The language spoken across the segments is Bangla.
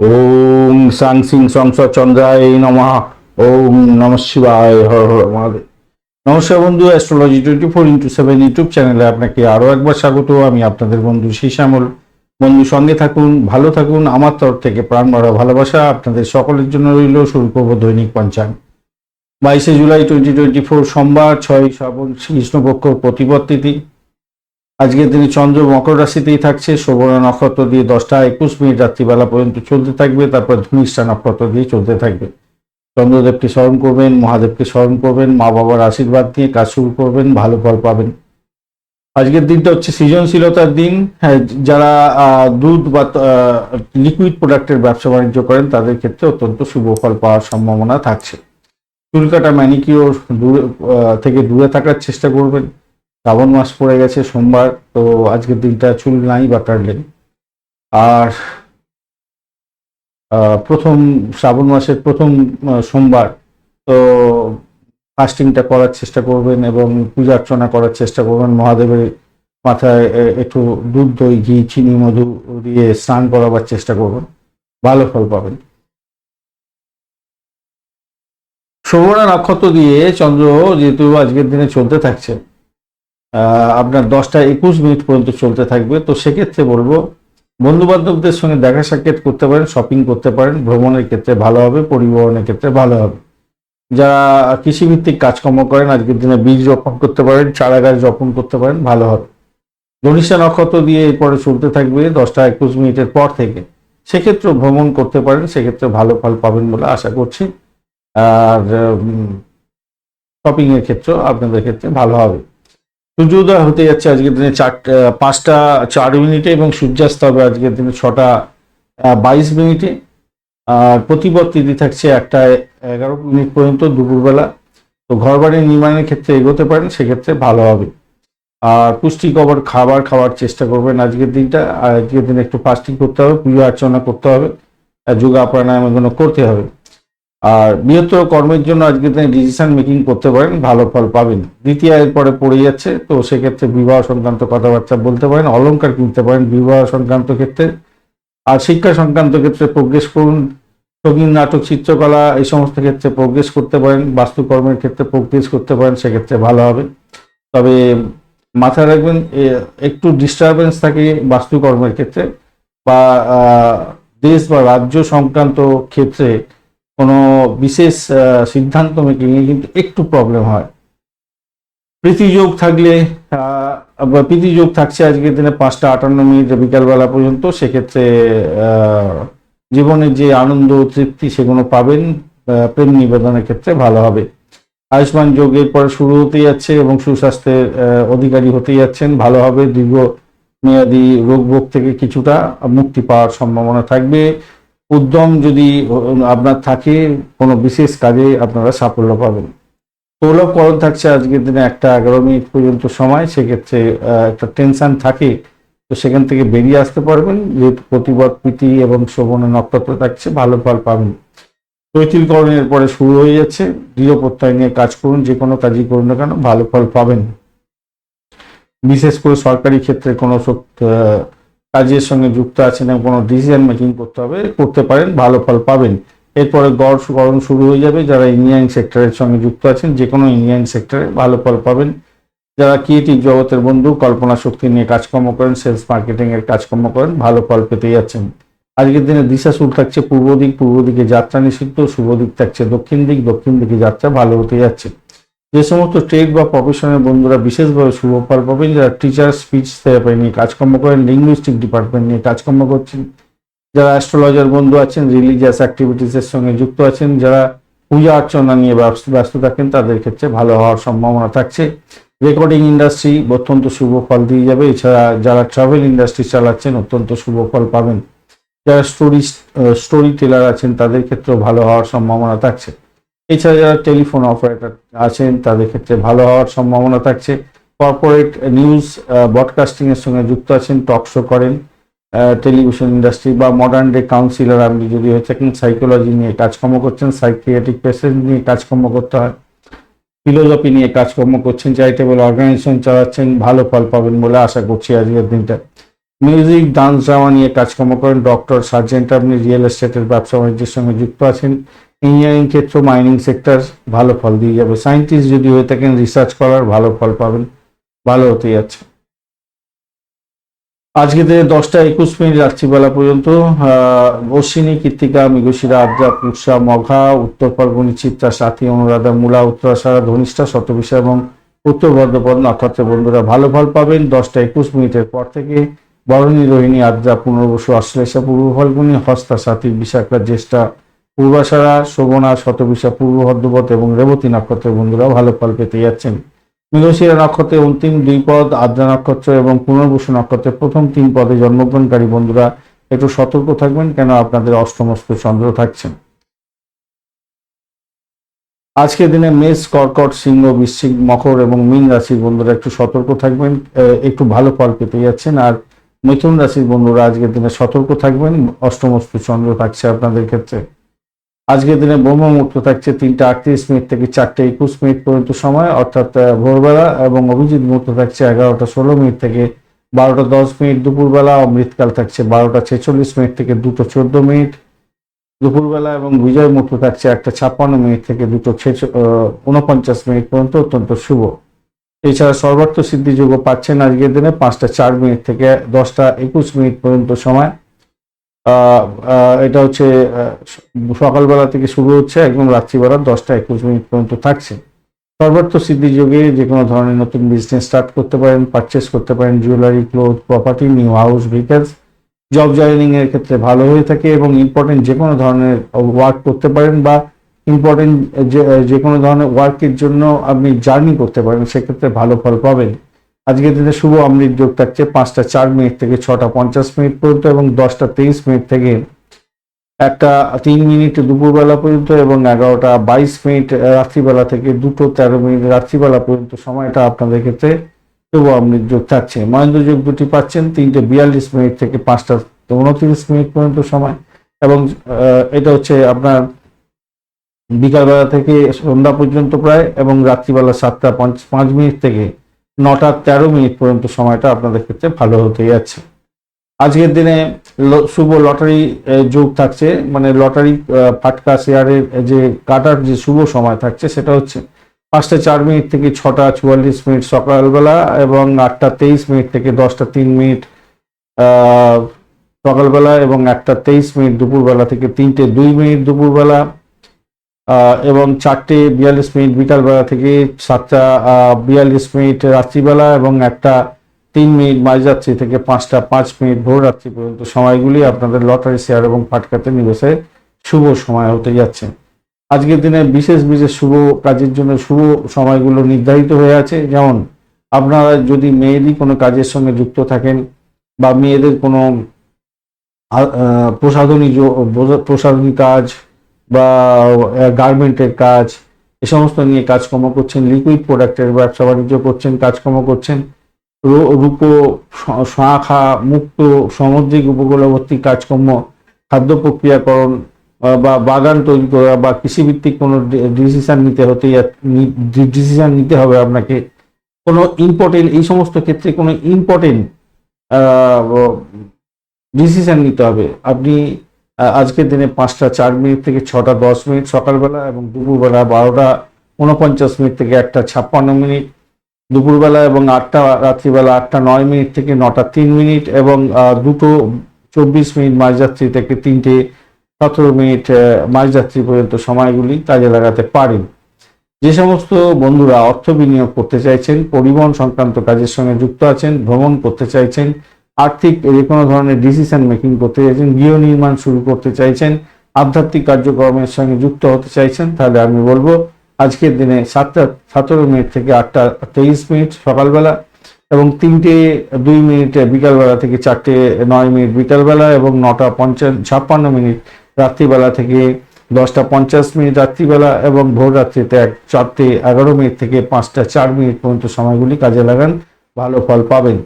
ওম সাং সিং সংস চন্দ্রায় নমঃ। ওম নম শিবায়, হর হর মহাদেব। নমস্কার বন্ধু astrology twenty four into seven YouTube চ্যানেলে আপনাকে আরও একবার স্বাগত। আমি আপনাদের বন্ধু শ্যামল। বন্ধু, সঙ্গে থাকুন, ভালো থাকুন। আমার তরফ থেকে প্রাণ ভরা ভালোবাসা আপনাদের সকলের জন্য রইল শুরু করব দৈনিক পঞ্চাঙ্গ। বাইশে জুলাই টোয়েন্টি টোয়েন্টি ফোর সোমবার, ছয় শ্রাবণ, কৃষ্ণপক্ষ প্রতিপদ তিথি আজকের দিনে চন্দ্র মকর রাশিতেই থাকছে সুবর্ণ নক্ষত্র দিয়ে দশটা একুশ মিনিট রাত্রিবেলা পর্যন্ত চলতে থাকবে, তারপর ধূমিষ্ঠা নক্ষত্র দিয়ে চলতে থাকবে। চন্দ্রদেবকে স্মরণ করবেন, মহাদেবকে স্মরণ করবেন, মা বাবার আশীর্বাদ নিয়ে কাজ শুরু করবেন, ভালো ফল পাবেন। আজকের দিনটা হচ্ছে সৃজনশীলতার দিন। হ্যাঁ যারা দুধ বা লিকুইড প্রোডাক্টের ব্যবসা বাণিজ্য করেন, তাদের ক্ষেত্রে অত্যন্ত শুভ ফল পাওয়ার সম্ভাবনা থাকছে। চুল কাটা ম্যানিকিওর দূরে থেকে দূরে থাকার চেষ্টা করবেন। শ্রাবণ মাস পড়ে গেছে, সোমবার, তো আজকের দিনটা চুল নাই বা আর প্রথম শ্রাবণ মাসের প্রথম সোমবার, তো ফাস্টিংটা করার চেষ্টা করবেন এবং পূজা অর্চনা করার চেষ্টা করবেন। মহাদেবের মাথায় একটু দুধ, দই, ঘি, চিনি, মধু দিয়ে স্নান করাবার চেষ্টা করবেন। ভালো ফল পাবেন। সুবর্ণা নক্ষত্র দিয়ে চন্দ্র যেহেতু আজকের দিনে চলতে থাকছে আপনার দশটা একুশ মিনিট পর্যন্ত চলতে থাকবে। তো সেক্ষেত্রে বলব বন্ধু বান্ধবদের সঙ্গে দেখা সাক্ষাৎ করতে পারেন শপিং করতে পারেন, ভ্রমণের ক্ষেত্রে ভালো হবে, পরিবহনের ক্ষেত্রে ভালো হবে। যারা কৃষিভিত্তিক কাজকর্ম করেন, আজকের দিনে বীজ রোপণ করতে পারেন চারা গাছ রোপণ করতে পারেন, ভালো হবে। ধনিষ্ঠা নক্ষত্র দিয়ে এরপরে চলতে থাকবে দশটা একুশ মিনিটের পর থেকে। সেক্ষেত্রে ভ্রমণ করতে পারেন সেক্ষেত্রে ভালো ফল পাবেন বলে আশা করছি। আর শপিংয়ের ক্ষেত্রেও আপনাদের ক্ষেত্রে ভালো হবে। সূর্যোদয় হতে যাচ্ছে আজকের দিনে চার পাঁচটা, চার মিনিটে এবং সূর্যাস্ত হবে আজকের দিনে ছটা বাইশ মিনিটে। আর প্রতিপদ তিথি থাকছে একটা এগারো মিনিট পর্যন্ত দুপুরবেলা। তো ঘর বাড়ি নির্মাণের ক্ষেত্রে এগোতে পারেন, সেক্ষেত্রে ভালো হবে। আর পুষ্টিকর খাবার খাওয়ার চেষ্টা করবেন আজকের দিনটা। আজকের দিনে একটু ফাস্টিং করতে হবে, পুজো অর্চনা করতে হবে। যোগা প্রাণায়াম এগুলো করতে হবে। আর বৃহত্তর কর্মের জন্য আজকের দিনে ডিসিশন মেকিং করতে পারেন, ভালো ফল পাবেন। দ্বিতীয় পরে পড়ে যাচ্ছে, তো সেক্ষেত্রে বিবাহ সংক্রান্ত কথাবার্তা বলতে পারেন, অলংকার কিনতে পারেন বিবাহ সংক্রান্ত ক্ষেত্রে। আর শিক্ষা সংক্রান্ত ক্ষেত্রে প্রোগ্রেস করুন, সংগীত, নাটক, চিত্রকলা এই সমস্ত ক্ষেত্রে প্রোগ্রেস করতে পারেন, বাস্তুকর্মের ক্ষেত্রে প্রোগ্রেস করতে পারেন, সেক্ষেত্রে ভালো হবে। তবে মাথায় রাখবেন একটু ডিস্টারবেন্স থাকে বাস্তুকর্মের ক্ষেত্রে বা দেশ বা রাজ্য সংক্রান্ত ক্ষেত্রে কোনো বিশেষ সিদ্ধান্ত মেকিংয়ে কিন্তু একটু প্রবলেম হয়। প্রীতিযোগ থাকলে প্রীতিযোগ থাকছে আজকের দিনে পাঁচটা আটান্ন মিনিট বিকালবেলা পর্যন্ত, সেক্ষেত্রে জীবনের যে আনন্দ তৃপ্তি সেগুলো পাবেন প্রেম নিবেদনের ক্ষেত্রে ভালো হবে। আয়ুষ্মান যোগের পরে শুরু হতে যাচ্ছে এবং সুস্বাস্থ্যের অধিকারী হতে যাচ্ছেন, ভালো হবে দীর্ঘ মেয়াদী রোগ ভোগ থেকে কিছুটা মুক্তি পাওয়ার সম্ভাবনা থাকবে। উদ্যম যদি আপনার থাকে, কোনো বিশেষ কাজে আপনারা সাফল্য পাবেন। সৌলভকরণ থাকছে আজকের দিনে একটা এগারো মিনিট পর্যন্ত সময়, সেক্ষেত্রে একটা টেনশন থাকে, তো সেখান থেকে বেরিয়ে আসতে পারবেন যেহেতু প্রতিবাদ, প্রীতি এবং শোভন নক্ষত্র থাকছে, ভালো ফল পাবেন। চৈতিলকরণের পরে শুরু হয়ে যাচ্ছে, দৃঢ় প্রত্যয় নিয়ে কাজ করুন, যে কোনো কাজই করুন না কেন, ভালো ফল পাবেন। বিশেষ করে সরকারি ক্ষেত্রে কোনো কাজের সঙ্গে যুক্ত আছেন এবং কোনো ডিসিশন মেকিং করতে হবে, করতে পারেন, ভালো ফল পাবেন। এরপরে গড় গরম শুরু হয়ে যাবে যারা ইঞ্জিনিয়ারিং সেক্টরের সঙ্গে যুক্ত আছেন, যে কোনো ইঞ্জিনিয়ারিং সেক্টরে ভালো ফল পাবেন। যারা ক্রিয়েটিভ জগতের বন্ধু, কল্পনা শক্তি নিয়ে কাজকর্ম করেন সেলস মার্কেটিং এর কাজকর্ম করেন, ভালো ফল পেতে যাচ্ছেন। আজকের দিনে দিশা শুরু থাকছে পূর্ব দিক, পূর্ব দিকে যাত্রা নিষিদ্ধ, শুভ দিক থাকছে দক্ষিণ দিক, দক্ষিণ দিকে যাত্রা ভালো হতে যাচ্ছে। যে সমস্ত ট্রেড বা প্রফেশনের বন্ধুরা বিশেষভাবে শুভ ফল পাবেন, যারা টিচার স্পিচ থেরাপি নিয়ে কাজকর্ম করেন লিঙ্গুইস্টিক ডিপার্টমেন্ট নিয়ে কাজকর্ম করছেন, যারা অ্যাস্ট্রোলজার বন্ধু আছেন রিলিজিয়াস অ্যাক্টিভিটিসের সঙ্গে যুক্ত আছেন, যারা পূজা অর্চনা নিয়ে ব্যস্ত ব্যস্ত থাকেন, তাদের ক্ষেত্রে ভালো হওয়ার সম্ভাবনা থাকছে। রেকর্ডিং ইন্ডাস্ট্রি অত্যন্ত শুভ ফল দিয়ে যাবে। এছাড়া যারা ট্রাভেল ইন্ডাস্ট্রি চালাচ্ছেন, অত্যন্ত শুভ ফল পাবেন। যারা স্টোরি স্টোরি টেলার আছেন, তাদের ক্ষেত্রেও ভালো হওয়ার সম্ভাবনা থাকছে। এছাড়া যারা টেলিফোন অপারেটর আছেন, তাদের ক্ষেত্রে ভালো হওয়ার সম্ভাবনা থাকছে। কর্পোরেট নিউজ ব্রডকাস্টিং এর সঙ্গে যুক্ত আছেন, টক শো করেন টেলিভিশন ইন্ডাস্ট্রি বা মডার্ন ডে কাউন্সিলর আপনি যদি হয়ে থাকেন সাইকোলজি নিয়ে কাজকর্ম করছেন সাইকিয়াট্রিক পেশেন্ট নিয়ে কাজকর্ম করতে হয় ফিলোসফি নিয়ে কাজকর্ম করছেন চ্যারিটেবল অর্গানাইজেশন চালাচ্ছেন, ভালো ফল পাবেন বলে আশা করছি আজকের দিনটা। মিউজিক ডান্স ড্রামা নিয়ে কাজকর্ম করেন ডক্টর সার্জেন্ট আপনি রিয়েল এস্টেটের ব্যবসা বাণিজ্যের সঙ্গে যুক্ত আছেন। ইঞ্জিনিয়ারিং ক্ষেত্র মাইনিং সেক্টর ভালো ফল দিয়ে যাবে। সায়েন্টিস্ট যদি হয়ে থাকেন রিসার্চ করার ভালো ফল পাবেন। ভালো হতে যাচ্ছে। আজকে থেকে দশটা একুশ মিনিট রাত্রিবেলা পর্যন্ত। অশ্বিনী কৃত্তিকা মৃগশিরা, আদ্রা পুষা মঘা, উত্তর ফাল্গুনি চিত্রা, সাথী, অনুরাধা, মূলা উত্তরাষাঢ়া ধনিষ্ঠা শতবিশা এবং উত্তর ভদ্রপদ নক্ষত্রের বন্ধুরা ভালো ফল পাবেন। দশটা একুশ মিনিটের পর থেকে বরণী রোহিণী আদ্রা পুনর্বসু আশ্লেষা পূর্ব ফাল্গুনি, হস্তা সাথী বিশাখা জ্যেষ্ঠা পূর্বাষাঢ়া শোভনা শতবিশা পূর্ব ভদ্রপদ এবং রেবতী নক্ষত্রের বন্ধুরা ভালো ফল পেতে যাচ্ছেন। মৃগশিরা নক্ষত্রের অন্তিম দুই পদ, আদ্রা নক্ষত্র এবং পুনর্বসু নক্ষত্রের প্রথম তিন পদে জন্মগ্রহণকারী বন্ধুরা একটু সতর্ক থাকবেন কেন আপনাদের অষ্টমস্ত চন্দ্র থাকছেন। আজকের দিনে মেষ, কর্কট, সিংহ, বৃশ্চিক, মকর এবং মীন রাশির বন্ধুরা একটু সতর্ক থাকবেন একটু ভালো ফল পেতে যাচ্ছেন। আর মিথুন রাশির বন্ধুরা আজকের দিনে সতর্ক থাকবেন। অষ্টমস্ত চন্দ্র থাকছে আপনাদের ক্ষেত্রে। আজকের দিনে ব্রহ্ম মুহূর্ত থাকছে তিনটা আটত্রিশ মিনিট থেকে চারটে একুশ মিনিট পর্যন্ত সময়, অর্থাৎ ভোরবেলা এবং অভিজিৎ মুহূর্ত থাকছে এগারোটা ষোলো মিনিট থেকে বারোটা দশ মিনিট। দুপুরবেলা অমৃতকাল থাকছে বারোটা ছেচল্লিশ মিনিট থেকে দুটো চোদ্দ মিনিট। দুপুরবেলা এবং বিজয় মুহূর্ত থাকছে একটা ছাপ্পান্ন মিনিট থেকে দুটো ছেচ- উনপঞ্চাশ মিনিট পর্যন্ত অত্যন্ত শুভ। এছাড়া সর্বার্থ সিদ্ধি যোগ পাচ্ছেন আজকের দিনে পাঁচটা চার মিনিট থেকে দশটা একুশ মিনিট পর্যন্ত সময়। এটা হচ্ছে সকালবেলা থেকে শুরু হচ্ছে একদম রাত্রিবেলা দশটা একুশ মিনিট পর্যন্ত থাকছে। সর্বার্থ সিদ্ধি যোগে যে কোনো ধরনের নতুন বিজনেস স্টার্ট করতে পারেন পারচেস করতে পারেন jewellery cloth property new house vehicles job joining এর ক্ষেত্রে ভালো হয়ে থাকে এবং ইম্পর্টেন্ট যে কোনো ধরনের ওয়ার্ক করতে পারেন বা ইম্পর্টেন্ট যে যে কোনো ধরনের ওয়ার্কের জন্য আপনি জার্নি করতে পারেন, সেক্ষেত্রে ভালো ফল পাবেন। আজকের দিনে শুভ অমৃত যোগ থাকছে পাঁচটা চার মিনিট থেকে ছটা পঞ্চাশ মিনিট পর্যন্ত এবং দশটা তেইশ মিনিট থেকে একটা তিন মিনিট দুপুরবেলা পর্যন্ত এবং এগারোটা বাইশ মিনিট রাত্রিবেলা থেকে দুটো তেরো মিনিট রাত্রিবেলা পর্যন্ত। সময়টা আপনাদের ক্ষেত্রে শুভ অমৃত যোগ থাকছে। মহেন্দ্র যোগ দুটি পাচ্ছেন, তিনটে বিয়াল্লিশ মিনিট থেকে পাঁচটা উনত্রিশ মিনিট পর্যন্ত সময় এবং এটা হচ্ছে আপনার বিকালবেলা থেকে সন্ধ্যা পর্যন্ত প্রায় এবং রাত্রিবেলা সাতটা পাঁচ পাঁচ মিনিট থেকে নটা তেরো মিনিট পর্যন্ত সময়টা আপনাদের ক্ষেত্রে ভালো হতে যাচ্ছে। আজকের দিনে শুভ লটারি যোগ থাকছে। মানে লটারি ফাটকা শেয়ারের যে কাটার যে শুভ সময় থাকছে সেটা হচ্ছে পাঁচটা চার মিনিট থেকে ছটা চুয়াল্লিশ মিনিট সকালবেলা এবং আটটা তেইশ মিনিট থেকে দশটা তিন মিনিট সকালবেলা এবং একটা তেইশ মিনিট দুপুরবেলা থেকে তিনটে দুই মিনিট দুপুরবেলা। এবং চারটে বিয়াল্লিশ মিনিট বিকালবেলা থেকে সাতটা বিয়াল্লিশ মিনিট রাত্রিবেলা এবং একটা তিন মিনিট মাঝরাত্রি থেকে পাঁচটা, পাঁচ মিনিট ভোর রাত্রি পর্যন্ত সময়গুলি আপনাদের লটারি শেয়ার এবং ফাটকাতে নিবেশে শুভ সময় হতে যাচ্ছে। আজকের দিনে বিশেষ বিশেষ শুভ কাজের জন্য শুভ সময়গুলো নির্ধারিত হয়ে আছে। যেমন, আপনারা যদি মেয়েরই কোনো কাজের সঙ্গে যুক্ত থাকেন বা মেয়েদের কোনো প্রসাধনী প্রসাধনী কাজ বা গার্মেন্টের কাজ, এ সমস্ত নিয়ে কাজকর্ম করছেন লিকুইড প্রোডাক্টের ব্যবসা বাণিজ্য করছেন, কাজকর্ম করছেন। রূপো শাঁখা মুক্ত সামুদ্রিক উপকূলবর্তী কাজকর্ম, খাদ্য প্রক্রিয়াকরণ বা বাগান তৈরি করা বা কৃষিভিত্তিক কোনো ডিসিশন নিতে হতে ডিসিশন নিতে হবে আপনাকে। কোনো ইম্পর্টেন্ট এই সমস্ত ক্ষেত্রে কোনো ইম্পর্টেন্ট ডিসিশন নিতে হবে। আপনি আজকের দিনে পাঁচটা চার মিনিট থেকে ছটা দশ মিনিট সকালবেলা এবং দুপুরবেলা বারোটা উনপঞ্চাশ মিনিট থেকে একটা ছাপ্পান্ন মিনিট। দুপুরবেলা এবং আটটা, রাত্রিবেলা আটটা নয় মিনিট থেকে নটা তিন মিনিট এবং দুটো চব্বিশ মিনিট মাঝরাত্রি থেকে তিনটে সতেরো মিনিট মাঝরাত্রি পর্যন্ত সময়গুলি কাজে লাগাতে পারেন। যে সমস্ত বন্ধুরা অর্থ বিনিয়োগ করতে চাইছেন, পরিবহন সংক্রান্ত কাজের সঙ্গে যুক্ত আছেন, ভ্রমণ করতে চাইছেন আর্থিক যে কোনো ধরনের ডিসিশন মেকিং করতে চাইছেন, গৃহ নির্মাণ শুরু করতে চাইছেন, আধ্যাত্মিক কার্যক্রমের সঙ্গে যুক্ত হতে চাইছেন, তাহলে আমি বলব আজকের দিনে সাতটা, সতেরো মিনিট থেকে আটটা, তেইশ মিনিট সকালবেলা এবং তিনটে, দুই মিনিটে বিকালবেলা থেকে চারটে, নয় মিনিট বিকালবেলা এবং নটা পঞ্চাশ, ছাপ্পান্ন মিনিট রাত্রিবেলা থেকে দশটা পঞ্চাশ মিনিট রাত্রিবেলা এবং ভোর রাত্রিতে এক, চারটে, এগারো মিনিট থেকে পাঁচটা, চার মিনিট পর্যন্ত সময়গুলি কাজে লাগান, ভালো ফল পাবেন।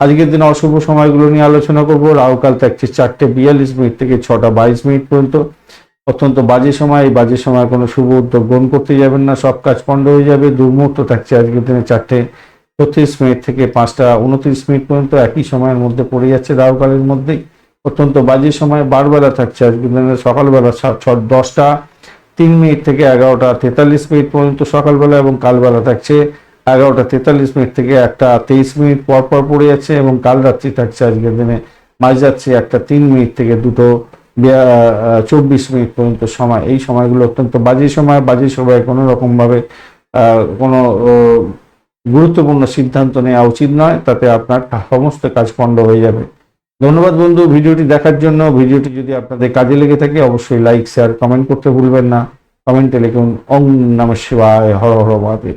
আজকের দিনে অশুভ সময়গুলো নিয়ে আলোচনা করব। রাহুকাল থাকছে চারটে বিয়াল্লিশ মিনিট থেকে ছটা বাইশ মিনিট পর্যন্ত। অত্যন্ত বাজে সময়, এই বাজে সময় কোনো শুভ উদ্যোগ গ্রহণ করতে যাবেন না। সব কাজ পণ্ড হয়ে যাবে। দুর্মুহূর্ত থাকছে আজকের দিনে চারটে ছত্রিশ মিনিট থেকে পাঁচটা উনত্রিশ মিনিট পর্যন্ত। একই সময়ের মধ্যে পড়ে যাচ্ছে রাহুকালের মধ্যেই। অত্যন্ত বাজে সময়, বারবেলা থাকছে আজকের দিনে। সকালবেলা দশটা তিন মিনিট থেকে এগারোটা তেতাল্লিশ মিনিট পর্যন্ত সকালবেলা এবং কালবেলা থাকছে এগারোটা তেতাল্লিশ মিনিট থেকে একটা তেইশ মিনিট পর পর পড়ে যাচ্ছে এবং কাল রাত্রি থাকছে আজকের দিনে। মাঝ যাচ্ছে একটা তিন মিনিট থেকে দুটো চব্বিশ মিনিট পর্যন্ত সময়। এই সময়গুলো অত্যন্ত বাজে সময়। বাজে সময় কোনো রকমভাবে কোনো গুরুত্বপূর্ণ সিদ্ধান্ত নেওয়া উচিত নয়। তাতে আপনার সমস্ত কাজ পণ্ড হয়ে যাবে। ধন্যবাদ বন্ধু ভিডিওটি দেখার জন্য। ভিডিওটি যদি আপনাদের কাজে লেগে থাকে, অবশ্যই লাইক, শেয়ার, কমেন্ট করতে ভুলবেন না। কমেন্টে লিখুন, ওম নম শিবায়, হর হর মহাদেব।